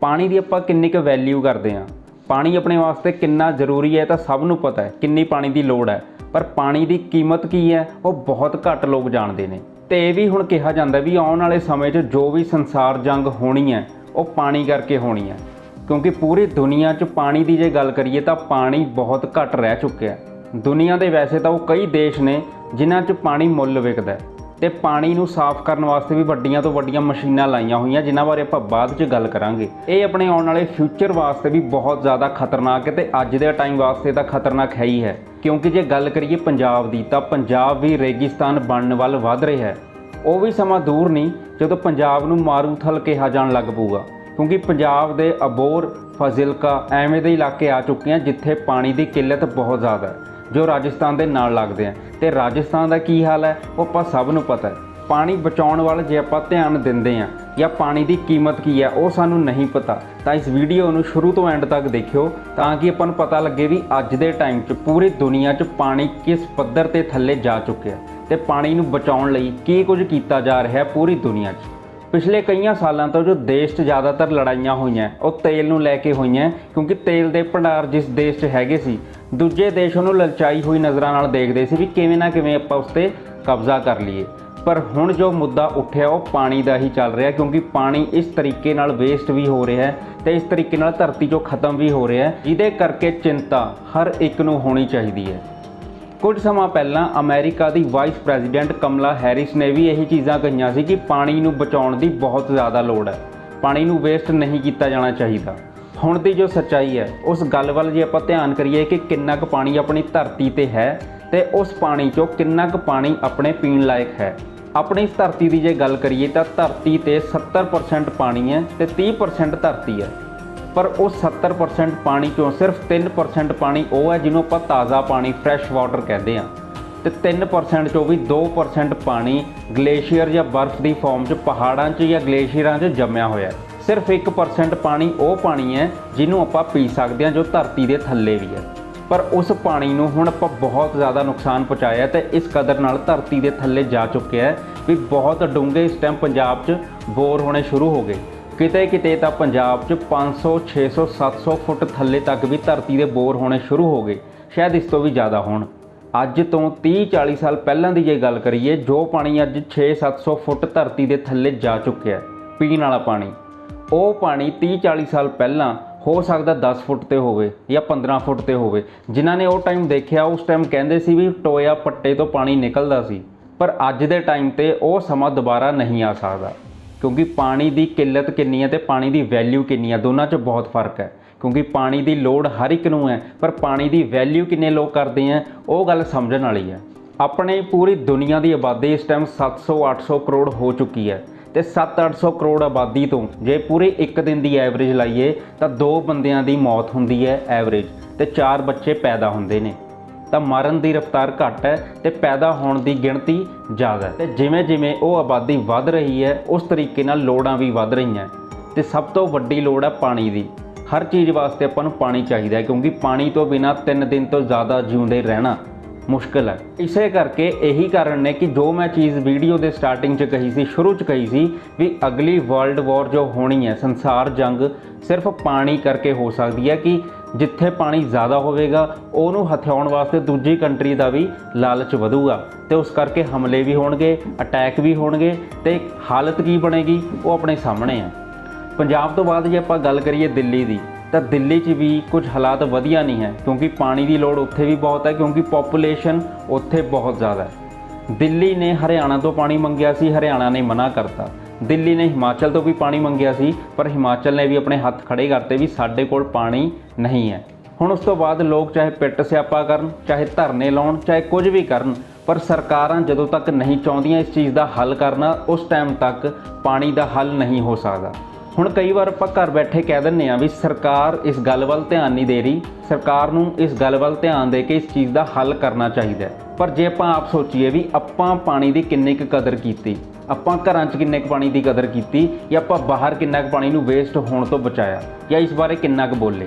ਪਾਣੀ ਦੀ ਆਪਾਂ ਕਿੰਨੀ ਕੁ ਵੈਲਿਊ ਕਰਦੇ ਹਾਂ? ਪਾਣੀ ਆਪਣੇ ਵਾਸਤੇ ਕਿੰਨਾ ਜ਼ਰੂਰੀ ਹੈ ਤਾਂ ਸਭ ਨੂੰ ਪਤਾ ਹੈ, ਕਿੰਨੀ ਪਾਣੀ ਦੀ ਲੋੜ ਹੈ। ਪਰ ਪਾਣੀ ਦੀ ਕੀਮਤ ਕੀ ਹੈ? ਉਹ ਬਹੁਤ ਘੱਟ ਲੋਕ ਜਾਣਦੇ ਨੇ। ਤੇ ਇਹ ਵੀ ਹੁਣ ਕਿਹਾ ਜਾਂਦਾ ਵੀ ਆਉਣ ਵਾਲੇ ਸਮੇਂ 'ਚ ਜੋ ਵੀ ਸੰਸਾਰ ਜੰਗ ਹੋਣੀ ਹੈ, ਉਹ ਪਾਣੀ ਕਰਕੇ ਹੋਣੀ ਹੈ। ਕਿਉਂਕਿ ਪੂਰੀ ਦੁਨੀਆ 'ਚ ਪਾਣੀ ਦੀ ਜੇ ਗੱਲ ਕਰੀਏ ਤਾਂ ਪਾਣੀ ਬਹੁਤ ਘੱਟ ਰਹਿ ਚੁੱਕਿਆ ਦੁਨੀਆ ਦੇ ਵੈਸੇ ਤਾਂ ਉਹ ਕਈ ਦੇਸ਼ ਨੇ ਜਿਨ੍ਹਾਂ 'ਚ ਪਾਣੀ ਮੁੱਲ ਵਿਕਦਾ ਹੈ। ਤੇ ਪਾਣੀ ਨੂੰ ਸਾਫ਼ ਕਰਨ ਵਾਸਤੇ ਵੀ ਵੱਡੀਆਂ ਤੋਂ ਵੱਡੀਆਂ ਮਸ਼ੀਨਾਂ ਲਾਈਆਂ ਹੋਈਆਂ, ਜਿਨ੍ਹਾਂ ਬਾਰੇ ਆਪਾਂ ਬਾਅਦ 'ਚ ਗੱਲ ਕਰਾਂਗੇ। ਇਹ ਆਪਣੇ ਆਉਣ ਵਾਲੇ ਫਿਊਚਰ ਵਾਸਤੇ ਵੀ ਬਹੁਤ ਜ਼ਿਆਦਾ ਖਤਰਨਾਕ ਹੈ ਤੇ ਅੱਜ ਦੇ ਟਾਈਮ ਵਾਸਤੇ ਤਾਂ ਖਤਰਨਾਕ ਹੈ ਹੀ ਹੈ। ਕਿਉਂਕਿ ਜੇ ਗੱਲ ਕਰੀਏ ਪੰਜਾਬ ਦੀ, ਤਾਂ ਪੰਜਾਬ ਵੀ ਰੇਗਿਸਤਾਨ ਬਣਨ ਵੱਲ ਵਧ ਰਿਹਾ ਹੈ। ਉਹ ਵੀ ਸਮਾਂ ਦੂਰ ਨਹੀਂ, ਜਦੋਂ ਪੰਜਾਬ ਨੂੰ ਮਾਰੂਥਲ ਕਿਹਾ ਜਾਣ ਲੱਗ ਪਊਗਾ। ਕਿਉਂਕਿ ਪੰਜਾਬ ਦੇ ਅਬੋਰ ਫਜ਼ਿਲਕਾ ਐਵੇਂ ਦੇ ਇਲਾਕੇ ਆ ਚੁੱਕੇ ਆ ਜਿੱਥੇ ਪਾਣੀ ਦੀ ਕਿੱਲਤ ਬਹੁਤ ਜ਼ਿਆਦਾ ਹੈ। ਜੋ ਰਾਜਸਥਾਨ ਦੇ ਨਾਲ ਲੱਗਦੇ ਆ। ਤੇ ਰਾਜਸਥਾਨ ਦਾ ਕੀ ਹਾਲ ਹੈ? ਉਹ ਆਪਾਂ ਸਭ ਨੂੰ ਪਤਾ ਹੈ। ਪਾਣੀ ਬਚਾਉਣ ਵੱਲ ਜੇ ਆਪਾਂ ਧਿਆਨ ਦਿੰਦੇ ਆ ਜਾਂ ਪਾਣੀ ਦੀ ਕੀਮਤ ਕੀ ਹੈ, ਉਹ ਸਾਨੂੰ ਨਹੀਂ ਪਤਾ, ਤਾਂ ਇਸ ਵੀਡੀਓ ਨੂੰ ਸ਼ੁਰੂ ਤੋਂ ਐਂਡ ਤੱਕ ਦੇਖਿਓ, ਤਾਂ ਕਿ ਆਪਾਂ ਨੂੰ ਪਤਾ ਲੱਗੇ ਵੀ ਅੱਜ ਦੇ ਟਾਈਮ 'ਚ ਪੂਰੀ ਦੁਨੀਆ 'ਚ ਪਾਣੀ ਕਿਸ ਪੱਧਰ ਤੇ ਥੱਲੇ ਜਾ ਚੁੱਕਿਆ ਤੇ ਪਾਣੀ ਨੂੰ ਬਚਾਉਣ ਲਈ ਕੀ ਕੁਝ ਕੀਤਾ ਜਾ ਰਿਹਾ ਹੈ ਪੂਰੀ ਦੁਨੀਆ 'ਚ। ਪਿਛਲੇ ਕਈਆਂ ਸਾਲਾਂ ਤੋਂ ਜੋ ਦੇਸ਼ 'ਚ ਜ਼ਿਆਦਾਤਰ ਲੜਾਈਆਂ ਹੋਈਆਂ, ਉਹ ਤੇਲ ਨੂੰ ਲੈ ਕੇ ਹੋਈਆਂ, ਕਿਉਂਕਿ ਤੇਲ ਦੇ ਭੰਡਾਰ ਜਿਸ ਦੇਸ਼ 'ਚ ਹੈਗੇ ਸੀ, ਦੂਜੇ ਦੇਸ਼ ਉਹਨੂੰ ਲਲਚਾਈ ਹੋਈ ਨਜ਼ਰਾਂ ਨਾਲ ਦੇਖਦੇ ਸੀ ਵੀ ਕਿਵੇਂ ਨਾ ਕਿਵੇਂ ਆਪਾਂ ਉਸ ਤੇ ਕਬਜ਼ਾ ਕਰ ਲਈਏ। ਪਰ ਹੁਣ ਜੋ ਮੁੱਦਾ ਉੱਠਿਆ, ਉਹ ਪਾਣੀ ਦਾ ਹੀ ਚੱਲ ਰਿਹਾ, ਕਿਉਂਕਿ ਪਾਣੀ ਇਸ ਤਰੀਕੇ ਨਾਲ ਵੇਸਟ ਵੀ ਹੋ ਰਿਹਾ ਹੈ ਤੇ ਇਸ ਤਰੀਕੇ ਨਾਲ ਧਰਤੀ 'ਚੋਂ ਖਤਮ ਵੀ ਹੋ ਰਿਹਾ ਹੈ, ਜਿਹਦੇ ਕਰਕੇ ਚਿੰਤਾ ਹਰ ਇੱਕ ਨੂੰ ਹੋਣੀ ਚਾਹੀਦੀ ਹੈ। ਕੁਝ ਸਮਾਂ ਪਹਿਲਾਂ ਅਮਰੀਕਾ ਦੀ ਵਾਈਸ ਪ੍ਰੈਜ਼ੀਡੈਂਟ ਕਮਲਾ ਹੈਰਿਸ ਨੇ ਵੀ ਇਹੀ ਚੀਜ਼ਾਂ ਕਹੀਆਂ ਸੀ ਕਿ ਪਾਣੀ ਨੂੰ ਬਚਾਉਣ ਦੀ ਬਹੁਤ ਜ਼ਿਆਦਾ ਲੋੜ ਹੈ। ਪਾਣੀ ਨੂੰ ਵੇਸਟ ਨਹੀਂ ਕੀਤਾ ਜਾਣਾ ਚਾਹੀਦਾ। ਹੁਣ ਦੀ ਜੋ ਸੱਚਾਈ ਹੈ, ਉਸ ਗੱਲ ਵੱਲ ਜੇ ਆਪਾਂ ਧਿਆਨ ਕਰੀਏ ਕਿ ਕਿੰਨਾ ਕੁ ਪਾਣੀ ਆਪਣੀ ਧਰਤੀ ਤੇ ਹੈ ਤੇ ਉਸ ਪਾਣੀ 'ਚੋਂ ਕਿੰਨਾ ਕੁ ਪਾਣੀ ਆਪਣੇ ਪੀਣ ਲਾਇਕ ਹੈ। ਆਪਣੀ ਇਸ ਧਰਤੀ ਦੀ ਜੇ ਗੱਲ ਕਰੀਏ ਤਾਂ ਧਰਤੀ ਤੇ 70% ਪਾਣੀ ਹੈ ਤੇ 30% ਧਰਤੀ ਹੈ। ਪਰ ਉਹ 70% ਪਾਣੀ ਚੋਂ ਸਿਰਫ 3% ਪਾਣੀ ਉਹ ਹੈ ਜਿਹਨੂੰ ਆਪਾਂ ਤਾਜ਼ਾ ਪਾਣੀ ਫਰੈਸ਼ ਵਾਟਰ ਕਹਿੰਦੇ ਆ ਤੇ 3% ਚੋਂ ਵੀ 2% ਪਾਣੀ ਗਲੇਸ਼ੀਅਰ ਜਾਂ ਬਰਫ਼ ਦੀ ਫਾਰਮ 'ਚ, ਪਹਾੜਾਂ 'ਚ ਜਾਂ ਗਲੇਸ਼ੀਅਰਾਂ 'ਚ ਜੰਮਿਆ ਹੋਇਆ ਹੈ। ਸਿਰਫ 1% ਪਾਣੀ ਉਹ ਪਾਣੀ ਹੈ ਜਿਹਨੂੰ ਆਪਾਂ ਪੀ ਸਕਦੇ ਹਾਂ ਜੋ ਧਰਤੀ ਦੇ ਥੱਲੇ ਵੀ ਹੈ। ਪਰ ਉਸ ਪਾਣੀ ਨੂੰ ਹੁਣ ਆਪਾਂ ਬਹੁਤ ਜ਼ਿਆਦਾ ਨੁਕਸਾਨ ਪਹੁੰਚਾਇਆ ਤੇ ਇਸ ਕਦਰ ਨਾਲ ਧਰਤੀ ਦੇ ਥੱਲੇ ਜਾ ਚੁੱਕਿਆ ਹੈ ਵੀ ਬਹੁਤ ਡੂੰਘੇ ਇਸ ਟਾਈਮ ਪੰਜਾਬ 'ਚ ਬੋਰ ਹੋਣੇ ਸ਼ੁਰੂ ਹੋ ਗਏ। ਕਿਤੇ ਕਿਤੇ ਤਾਂ ਪੰਜਾਬ 'ਚ 500 600 700 ਫੁੱਟ ਥੱਲੇ ਤੱਕ ਵੀ ਧਰਤੀ ਦੇ ਬੋਰ ਹੋਣੇ ਸ਼ੁਰੂ ਹੋ ਗਏ। ਸ਼ਾਇਦ ਇਸ ਤੋਂ ਵੀ ਜ਼ਿਆਦਾ ਹੋਣ। ਅੱਜ ਤੋਂ 30 40 ਸਾਲ ਪਹਿਲਾਂ ਦੀ ਜੇ ਗੱਲ ਕਰੀਏ, ਜੋ ਪਾਣੀ ਅੱਜ 6 700 ਫੁੱਟ ਧਰਤੀ ਦੇ ਥੱਲੇ ਜਾ ਚੁੱਕਿਆ ਪੀਣ ਵਾਲਾ ਪਾਣੀ। ਉਹ ਪਾਣੀ 30 40 ਸਾਲ ਪਹਿਲਾਂ ਹੋ ਸਕਦਾ 10 ਫੁੱਟ ਤੇ ਹੋਵੇ ਜਾਂ 15 ਫੁੱਟ ਤੇ ਹੋਵੇ। ਜਿਨ੍ਹਾਂ ਨੇ ਉਹ ਟਾਈਮ ਦੇਖਿਆ, ਉਸ ਟਾਈਮ ਕਹਿੰਦੇ ਸੀ ਵੀ ਟੋਇਆ ਪੱਟੇ ਤੋਂ ਪਾਣੀ ਨਿਕਲਦਾ ਸੀ। ਪਰ ਅੱਜ ਦੇ ਟਾਈਮ ਤੇ ਉਹ ਸਮਾਂ ਦੁਬਾਰਾ ਨਹੀਂ ਆ ਸਕਦਾ। ਕਿਉਂਕਿ ਪਾਣੀ ਦੀ ਕਿੱਲਤ ਕਿੰਨੀ ਹੈ ਤੇ ਪਾਣੀ ਦੀ ਵੈਲਿਊ ਕਿੰਨੀ ਹੈ, ਦੋਨਾਂ 'ਚ ਬਹੁਤ ਫ਼ਰਕ ਹੈ। ਕਿਉਂਕਿ ਪਾਣੀ ਦੀ ਲੋੜ ਹਰ ਇੱਕ ਨੂੰ ਹੈ, ਪਰ ਪਾਣੀ ਦੀ ਵੈਲਿਊ ਕਿੰਨੇ ਲੋਕ ਕਰਦੇ ਆ ਉਹ ਗੱਲ ਸਮਝਣ ਵਾਲੀ ਹੈ। ਆਪਣੇ ਪੂਰੀ ਦੁਨੀਆ ਦੀ ਆਬਾਦੀ ਇਸ ਟਾਈਮ 700-800 ਕਰੋੜ ਹੋ ਚੁੱਕੀ ਹੈ ਤੇ 7-800 ਕਰੋੜ ਆਬਾਦੀ ਤੋਂ ਜੇ ਪੂਰੇ ਇੱਕ ਦਿਨ ਦੀ ਐਵਰੇਜ ਲਾਈਏ ਤਾਂ ਦੋ ਬੰਦਿਆਂ ਦੀ ਮੌਤ ਹੁੰਦੀ ਹੈ ਐਵਰੇਜ ਤੇ ਚਾਰ ਬੱਚੇ ਪੈਦਾ ਹੁੰਦੇ ਨੇ। ਤਾਂ ਮਰਨ ਦੀ ਰਫ਼ਤਾਰ ਘੱਟ ਹੈ ਤੇ ਪੈਦਾ ਹੋਣ ਦੀ ਗਿਣਤੀ ਜ਼ਿਆਦਾ ਹੈ। ਤੇ ਜਿਵੇਂ ਜਿਵੇਂ ਉਹ ਆਬਾਦੀ ਵੱਧ ਰਹੀ ਹੈ, ਉਸ ਤਰੀਕੇ ਨਾਲ ਲੋੜਾਂ ਵੀ ਵੱਧ ਰਹੀਆਂ ਤੇ ਸਭ ਤੋਂ ਵੱਡੀ ਲੋੜ ਹੈ ਪਾਣੀ ਦੀ। ਹਰ ਚੀਜ਼ ਵਾਸਤੇ ਆਪਾਂ ਨੂੰ ਪਾਣੀ ਚਾਹੀਦਾ ਹੈ, ਕਿਉਂਕਿ ਪਾਣੀ ਤੋਂ ਬਿਨਾ 3 ਦਿਨ ਤੋਂ ਜ਼ਿਆਦਾ ਜਿਉਂਦੇ ਰਹਿਣਾ ਮੁਸ਼ਕਲ ਹੈ। ਇਸੇ ਕਰਕੇ ਇਹੀ ਕਾਰਨ ਨੇ ਕਿ ਜੋ ਮੈਂ ਚੀਜ਼ ਵੀਡੀਓ ਦੇ ਸਟਾਰਟਿੰਗ 'ਚ ਕਹੀ ਸੀ, ਸ਼ੁਰੂ 'ਚ ਕਹੀ ਸੀ ਵੀ ਅਗਲੀ ਵਰਲਡ ਵਾਰ ਜੋ ਹੋਣੀ ਹੈ, ਸੰਸਾਰ ਜੰਗ, ਸਿਰਫ ਪਾਣੀ ਕਰਕੇ ਹੋ ਸਕਦੀ ਹੈ ਕਿ ਜਿੱਥੇ ਪਾਣੀ ਜ਼ਿਆਦਾ ਹੋਵੇਗਾ, ਉਹਨੂੰ ਹਥਿਆਉਣ ਵਾਸਤੇ ਦੂਜੀ ਕੰਟਰੀ ਦਾ ਵੀ ਲਾਲਚ ਵਧੂਗਾ। ਤੇ ਉਸ ਕਰਕੇ ਹਮਲੇ ਵੀ ਹੋਣਗੇ, ਅਟੈਕ ਵੀ ਹੋਣਗੇ, ਤੇ ਹਾਲਤ ਕੀ ਬਣੇਗੀ, ਉਹ ਆਪਣੇ ਸਾਹਮਣੇ ਆ। ਪੰਜਾਬ ਤੋਂ ਬਾਅਦ ਜੇ ਆਪਾਂ ਗੱਲ ਕਰੀਏ ਦਿੱਲੀ ਦੀ, ਤਾਂ ਦਿੱਲੀ 'ਚ ਵੀ ਕੁਝ ਹਾਲਾਤ ਵਧੀਆ ਨਹੀਂ ਹੈ, ਕਿਉਂਕਿ ਪਾਣੀ ਦੀ ਲੋੜ ਉੱਥੇ ਵੀ ਬਹੁਤ ਹੈ, ਕਿਉਂਕਿ ਪੋਪੂਲੇਸ਼ਨ ਉੱਥੇ ਬਹੁਤ ਜ਼ਿਆਦਾ ਹੈ। ਦਿੱਲੀ ਨੇ ਹਰਿਆਣਾ ਤੋਂ ਪਾਣੀ ਮੰਗਿਆ ਸੀ, ਹਰਿਆਣਾ ਨੇ ਮਨਾ ਕਰਤਾ। ਦਿੱਲੀ ਨੇ ਹਿਮਾਚਲ ਤੋਂ ਵੀ ਪਾਣੀ ਮੰਗਿਆ ਸੀ, ਪਰ ਹਿਮਾਚਲ ਨੇ ਵੀ ਆਪਣੇ ਹੱਥ ਖੜੇ ਕਰਤੇ ਵੀ ਸਾਡੇ ਕੋਲ ਪਾਣੀ ਨਹੀਂ ਹੈ। ਹੁਣ ਉਸ ਤੋਂ ਬਾਅਦ ਲੋਕ ਚਾਹੇ ਪਿੱਟ ਸਿਆਪਾ ਕਰਨ, ਚਾਹੇ ਧਰਨੇ ਲਾਉਣ, ਚਾਹੇ ਕੁਝ ਵੀ ਕਰਨ, ਪਰ ਸਰਕਾਰਾਂ ਜਦੋਂ ਤੱਕ ਨਹੀਂ ਚਾਹੁੰਦੀਆਂ ਇਸ ਚੀਜ਼ ਦਾ ਹੱਲ ਕਰਨਾ, ਉਸ ਟਾਈਮ ਤੱਕ ਪਾਣੀ ਦਾ ਹੱਲ ਨਹੀਂ ਹੋ ਸਕਦਾ। ਹੁਣ ਕਈ ਵਾਰ ਆਪਾਂ ਘਰ ਬੈਠੇ ਕਹਿ ਦਿੰਨੇ ਆ ਵੀ ਸਰਕਾਰ ਇਸ ਗੱਲ ਵੱਲ ਧਿਆਨ ਨਹੀਂ ਦੇ ਰਹੀ, ਸਰਕਾਰ ਨੂੰ ਇਸ ਗੱਲ ਵੱਲ ਧਿਆਨ ਦੇ ਕੇ ਇਸ ਚੀਜ਼ ਦਾ ਹੱਲ ਕਰਨਾ ਚਾਹੀਦਾ ਪਰ ਜੇ ਆਪਾਂ ਆਪ ਸੋਚੀਏ ਵੀ ਆਪਾਂ ਪਾਣੀ ਦੀ ਕਿੰਨੀ ਕੁ ਕਦਰ ਕੀਤੀ ਆਪਾਂ ਘਰਾਂ 'ਚ ਕਿੰਨੇ ਕੁ ਪਾਣੀ ਦੀ ਕਦਰ ਕੀਤੀ ਜਾਂ ਆਪਾਂ ਬਾਹਰ ਕਿੰਨਾ ਕੁ ਪਾਣੀ ਨੂੰ ਵੇਸਟ ਹੋਣ ਤੋਂ ਬਚਾਇਆ ਜਾਂ ਇਸ ਬਾਰੇ ਕਿੰਨਾ ਕੁ ਬੋਲੇ।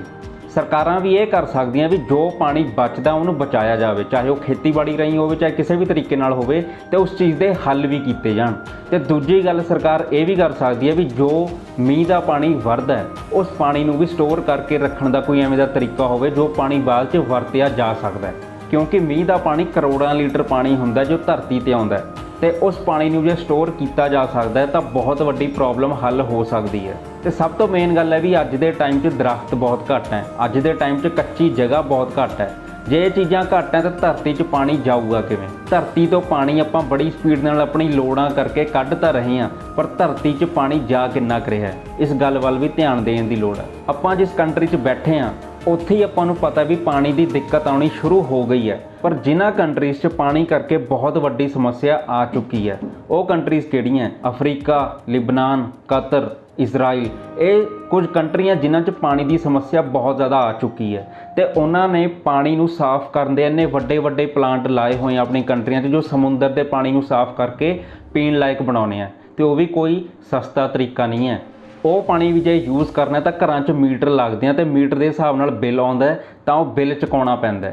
ਸਰਕਾਰਾਂ ਵੀ ਇਹ ਕਰ ਸਕਦੀਆਂ ਵੀ ਜੋ ਪਾਣੀ ਬਚਦਾ ਉਹਨੂੰ ਬਚਾਇਆ ਜਾਵੇ, ਚਾਹੇ ਉਹ ਖੇਤੀਬਾੜੀ ਰਾਹੀਂ ਹੋਵੇ, ਚਾਹੇ ਕਿਸੇ ਵੀ ਤਰੀਕੇ ਨਾਲ ਹੋਵੇ ਤੇ ਉਸ ਚੀਜ਼ ਦੇ ਹੱਲ ਵੀ ਕੀਤੇ ਜਾਣ। ਤੇ ਦੂਜੀ ਗੱਲ ਸਰਕਾਰ ਇਹ ਵੀ ਕਰ ਸਕਦੀ ਹੈ ਵੀ ਜੋ ਮੀਂਹ ਦਾ ਪਾਣੀ ਵਰਦਾ ਹੈ, ਉਸ ਪਾਣੀ ਨੂੰ ਵੀ ਸਟੋਰ ਕਰਕੇ ਰੱਖਣ ਦਾ ਕੋਈ ਐਵੇਂ ਦਾ ਤਰੀਕਾ ਹੋਵੇ ਜੋ ਪਾਣੀ ਬਾਅਦ 'ਚ ਵਰਤਿਆ ਜਾ ਸਕਦਾ ਹੈ। ਕਿਉਂਕਿ ਮੀਂਹ ਦਾ ਪਾਣੀ ਕਰੋੜਾਂ ਲੀਟਰ ਪਾਣੀ ਹੁੰਦਾ ਜੋ ਧਰਤੀ ਤੇ ਆਉਂਦਾ ਹੈ। ਤੇ ਉਸ ਪਾਣੀ ਨੂੰ ਜੇ ਸਟੋਰ ਕੀਤਾ ਜਾ ਸਕਦਾ ਹੈ, ਤਾਂ ਬਹੁਤ ਵੱਡੀ ਪ੍ਰੋਬਲਮ ਹੱਲ ਹੋ ਸਕਦੀ ਹੈ। ਤੇ ਸਭ ਤੋਂ ਮੇਨ ਗੱਲ ਹੈ ਵੀ ਅੱਜ ਦੇ ਟਾਈਮ 'ਚ ਦਰਖਤ ਬਹੁਤ ਘੱਟ ਹੈ। ਅੱਜ ਦੇ ਟਾਈਮ 'ਚ ਕੱਚੀ ਜਗ੍ਹਾ ਬਹੁਤ ਘੱਟ ਹੈ। ਜੇ ਇਹ ਚੀਜ਼ਾਂ ਘੱਟ ਹੈ, ਤਾਂ ਧਰਤੀ 'ਚ ਪਾਣੀ ਜਾਊਗਾ ਕਿਵੇਂ? ਧਰਤੀ ਤੋਂ ਪਾਣੀ ਆਪਾਂ ਬੜੀ ਸਪੀਡ ਨਾਲ ਆਪਣੀ ਲੋੜਾਂ ਕਰਕੇ ਕੱਢ ਤਾਂ ਰਹੇ ਹਾਂ, ਪਰ ਧਰਤੀ 'ਚ ਪਾਣੀ ਜਾ ਕਿੰਨਾ ਕੁ ਰਿਹਾ ਇਸ ਗੱਲ ਵੱਲ ਵੀ ਧਿਆਨ ਦੇਣ ਦੀ ਲੋੜ ਹੈ। ਆਪਾਂ ਜਿਸ ਕੰਟਰੀ 'ਚ ਬੈਠੇ ਹਾਂ ਉੱਥੇ ਹੀ ਆਪਾਂ ਨੂੰ ਪਤਾ ਵੀ ਪਾਣੀ ਦੀ ਦਿੱਕਤ ਆਉਣੀ ਸ਼ੁਰੂ ਹੋ ਗਈ ਹੈ। ਪਰ ਜਿਨ੍ਹਾਂ ਕੰਟਰੀਜ਼ 'ਚ ਪਾਣੀ ਕਰਕੇ ਬਹੁਤ ਵੱਡੀ ਸਮੱਸਿਆ ਆ ਚੁੱਕੀ ਹੈ, ਉਹ ਕੰਟਰੀਜ਼ ਕਿਹੜੀਆਂ ਅਫਰੀਕਾ, ਲਿਬਨਾਨ, ਕਤਰ, ਇਜ਼ਰਾਈਲ। ਇਹ ਕੁਝ ਕੰਟਰੀਆਂ ਜਿਨ੍ਹਾਂ 'ਚ ਪਾਣੀ ਦੀ ਸਮੱਸਿਆ ਬਹੁਤ ਜ਼ਿਆਦਾ ਆ ਚੁੱਕੀ ਹੈ। ਤੇ ਉਹਨਾਂ ਨੇ ਪਾਣੀ ਨੂੰ ਸਾਫ਼ ਕਰਨ ਦੇ ਇੰਨੇ ਵੱਡੇ ਵੱਡੇ ਪਲਾਂਟ ਲਾਏ ਹੋਏ ਆ ਆਪਣੀ ਕੰਟਰੀਆਂ 'ਚ, ਜੋ ਸਮੁੰਦਰ ਦੇ ਪਾਣੀ ਨੂੰ ਸਾਫ਼ ਕਰਕੇ ਪੀਣ ਲਾਇਕ ਬਣਾਉਣੇ ਆ। ਤੇ ਉਹ ਵੀ ਕੋਈ ਸਸਤਾ ਤਰੀਕਾ ਨਹੀਂ ਹੈ। ਉਹ ਪਾਣੀ ਵੀ ਜੇ ਯੂਜ਼ ਕਰਨਾ ਤਾਂ ਘਰਾਂ 'ਚ ਮੀਟਰ ਲੱਗਦੇ ਆ ਤੇ ਮੀਟਰ ਦੇ ਹਿਸਾਬ ਨਾਲ ਬਿੱਲ ਆਉਂਦਾ ਤਾਂ ਉਹ ਬਿੱਲ ਚੁਕਾਉਣਾ ਪੈਂਦਾ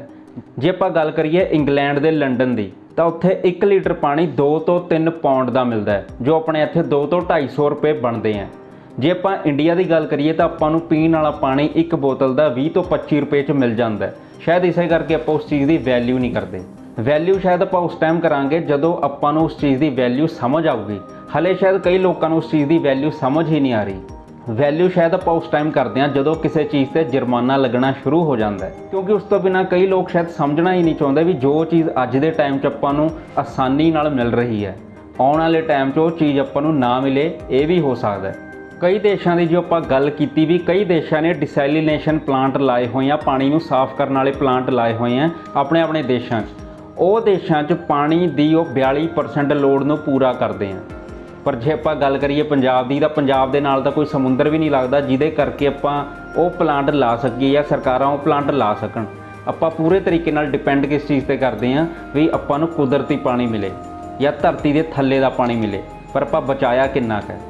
ਜੇ ਆਪਾਂ ਗੱਲ ਕਰੀਏ ਇੰਗਲੈਂਡ ਦੇ ਲੰਡਨ ਦੀ, ਤਾਂ ਉੱਥੇ 1 ਲੀਟਰ ਪਾਣੀ 2 ਤੋਂ 3 ਪੌਂਡ ਦਾ ਮਿਲਦਾ ਹੈ, ਜੋ ਆਪਣੇ ਇੱਥੇ 2 ਤੋਂ 250 ਰੁਪਏ ਬਣਦੇ ਆ। ਜੇ ਆਪਾਂ ਇੰਡੀਆ ਦੀ ਗੱਲ ਕਰੀਏ ਤਾਂ ਆਪਾਂ ਨੂੰ ਪੀਣ ਵਾਲਾ ਪਾਣੀ ਇੱਕ ਬੋਤਲ ਦਾ 20 ਤੋਂ 25 ਰੁਪਏ 'ਚ ਮਿਲ ਜਾਂਦਾ ਸ਼ਾਇਦ ਇਸੇ ਕਰਕੇ ਆਪਾਂ ਉਸ ਚੀਜ਼ ਦੀ ਵੈਲਿਊ ਨਹੀਂ ਕਰਦੇ। ਵੈਲਿਊ ਸ਼ਾਇਦ ਆਪਾਂ ਉਸ ਟਾਈਮ ਕਰਾਂਗੇ ਜਦੋਂ ਆਪਾਂ ਨੂੰ ਉਸ ਚੀਜ਼ ਦੀ ਵੈਲਿਊ ਸਮਝ ਆਊਗੀ। ਹਲੇ ਸ਼ਾਇਦ ਕਈ ਲੋਕਾਂ ਨੂੰ ਉਸ ਚੀਜ਼ ਦੀ ਵੈਲਿਊ ਸਮਝ ਹੀ ਨਹੀਂ ਆ ਰਹੀ। ਵੈਲਿਊ ਸ਼ਾਇਦ ਆਪਾਂ ਉਸ ਟਾਈਮ ਕਰਦੇ ਹਾਂ ਜਦੋਂ ਕਿਸੇ ਚੀਜ਼ ਤੇ ਜੁਰਮਾਨਾ ਲੱਗਣਾ ਸ਼ੁਰੂ ਹੋ ਜਾਂਦਾ ਹੈ। ਕਿਉਂਕਿ ਉਸ ਤੋਂ ਬਿਨਾ ਕਈ ਲੋਕ ਸ਼ਾਇਦ ਸਮਝਣਾ ਹੀ ਨਹੀਂ ਚਾਹੁੰਦੇ ਵੀ ਜੋ ਚੀਜ਼ ਅੱਜ ਦੇ ਟਾਈਮ 'ਚ ਆਪਾਂ ਨੂੰ ਆਸਾਨੀ ਨਾਲ ਮਿਲ ਰਹੀ ਹੈ। ਆਉਣ ਵਾਲੇ ਟਾਈਮ 'ਚ ਉਹ ਚੀਜ਼ ਆਪਾਂ ਨੂੰ ਨਾ ਮਿਲੇ, ਇਹ ਵੀ ਹੋ ਸਕਦਾ ਹੈ। ਕਈ ਦੇਸ਼ਾਂ ਦੀ ਜੋ ਆਪਾਂ ਗੱਲ ਕੀਤੀ ਵੀ ਕਈ ਦੇਸ਼ਾਂ ਨੇ ਡਿਸੈਲੀਨੇਸ਼ਨ ਪਲਾਂਟ ਲਾਏ ਹੋਏ ਆ, ਪਾਣੀ ਨੂੰ ਸਾਫ਼ ਕਰਨ ਵਾਲੇ ਪਲਾਂਟ ਲਾਏ ਹੋਏ ਆ ਆਪਣੇ ਆਪਣੇ ਦੇਸ਼ਾਂ 'ਚ। ਉਹ ਦੇਸ਼ਾਂ 'ਚ ਪਾਣੀ ਦੀ ਉਹ 42% ਲੋੜ ਨੂੰ ਪੂਰਾ ਕਰਦੇ ਆ। ਪਰ ਜੇ ਆਪਾਂ ਗੱਲ ਕਰੀਏ ਪੰਜਾਬ ਦੀ, ਤਾਂ ਪੰਜਾਬ ਦੇ ਨਾਲ ਤਾਂ ਕੋਈ ਸਮੁੰਦਰ ਵੀ ਨਹੀਂ ਲੱਗਦਾ, ਜਿਹਦੇ ਕਰਕੇ ਆਪਾਂ ਉਹ ਪਲਾਂਟ ਲਾ ਸਕੀਏ ਜਾਂ ਸਰਕਾਰਾਂ ਉਹ ਪਲਾਂਟ ਲਾ ਸਕਣ। ਆਪਾਂ ਪੂਰੇ ਤਰੀਕੇ ਨਾਲ ਡਿਪੈਂਡ ਕਿਸ ਚੀਜ਼ ਤੇ ਕਰਦੇ ਹਾਂ ਵੀ ਆਪਾਂ ਨੂੰ ਕੁਦਰਤੀ ਪਾਣੀ ਮਿਲੇ ਜਾਂ ਧਰਤੀ ਦੇ ਥੱਲੇ ਦਾ ਪਾਣੀ ਮਿਲੇ, ਪਰ ਆਪਾਂ ਬਚਾਇਆ ਕਿੰਨਾ ਕੁ ਹੈ?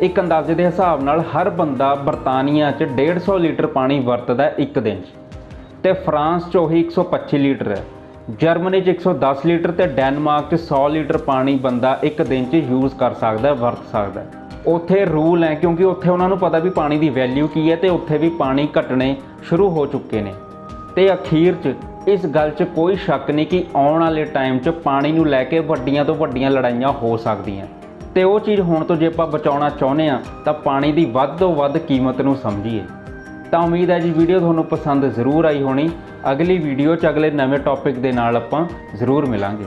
ਇੱਕ ਅੰਦਾਜ਼ੇ ਦੇ ਹਿਸਾਬ ਨਾਲ ਹਰ ਬੰਦਾ ਬਰਤਾਨੀਆ 'ਚ 150 ਲੀਟਰ ਪਾਣੀ ਵਰਤਦਾ ਇੱਕ ਦਿਨ 'ਚ। ਤੇ ਫਰਾਂਸ 'ਚ ਉਹੀ 125 ਲੀਟਰ ਹੈ। ਜਰਮਨੀ 'ਚ 110 ਲੀਟਰ ਤੇ ਡੈਨਮਾਰਕ 'ਚ 100 ਲੀਟਰ ਪਾਣੀ ਬੰਦਾ ਇੱਕ ਦਿਨ 'ਚ ਯੂਜ਼ ਕਰ ਸਕਦਾ ਵਰਤ ਸਕਦਾ ਉੱਥੇ ਰੂਲ ਹੈ ਕਿਉਂਕਿ ਉੱਥੇ ਉਹਨਾਂ ਨੂੰ ਪਤਾ ਵੀ ਪਾਣੀ ਦੀ ਵੈਲਿਊ ਕੀ ਹੈ ਤੇ ਉੱਥੇ ਵੀ ਪਾਣੀ ਘਟਣੇ ਸ਼ੁਰੂ ਹੋ ਚੁੱਕੇ ਨੇ। ਤੇ ਅਖੀਰ 'ਚ ਇਸ ਗੱਲ 'ਚ ਕੋਈ ਸ਼ੱਕ ਨਹੀਂ ਕਿ ਆਉਣ ਵਾਲੇ ਟਾਈਮ 'ਚ ਪਾਣੀ ਨੂੰ ਲੈ ਕੇ ਵੱਡੀਆਂ ਤੋਂ ਵੱਡੀਆਂ ਲੜਾਈਆਂ ਹੋ ਸਕਦੀਆਂ। ਤੇ ਉਹ ਚੀਜ਼ ਹੁਣ ਤੋਂ ਜੇ ਆਪਾਂ ਬਚਾਉਣਾ ਚਾਹੁੰਦੇ ਆ ਤਾਂ ਪਾਣੀ ਦੀ ਵੱਧ ਤੋਂ ਵੱਧ ਕੀਮਤ ਨੂੰ ਸਮਝੀਏ। ਤਾਂ ਉਮੀਦ ਹੈ ਜੀ ਵੀਡੀਓ ਤੁਹਾਨੂੰ ਪਸੰਦ ਜ਼ਰੂਰ ਆਈ ਹੋਣੀ। ਅਗਲੀ ਵੀਡੀਓ 'ਚ ਅਗਲੇ ਨਵੇਂ ਟੌਪਿਕ ਦੇ ਨਾਲ ਆਪਾਂ ਜ਼ਰੂਰ ਮਿਲਾਂਗੇ।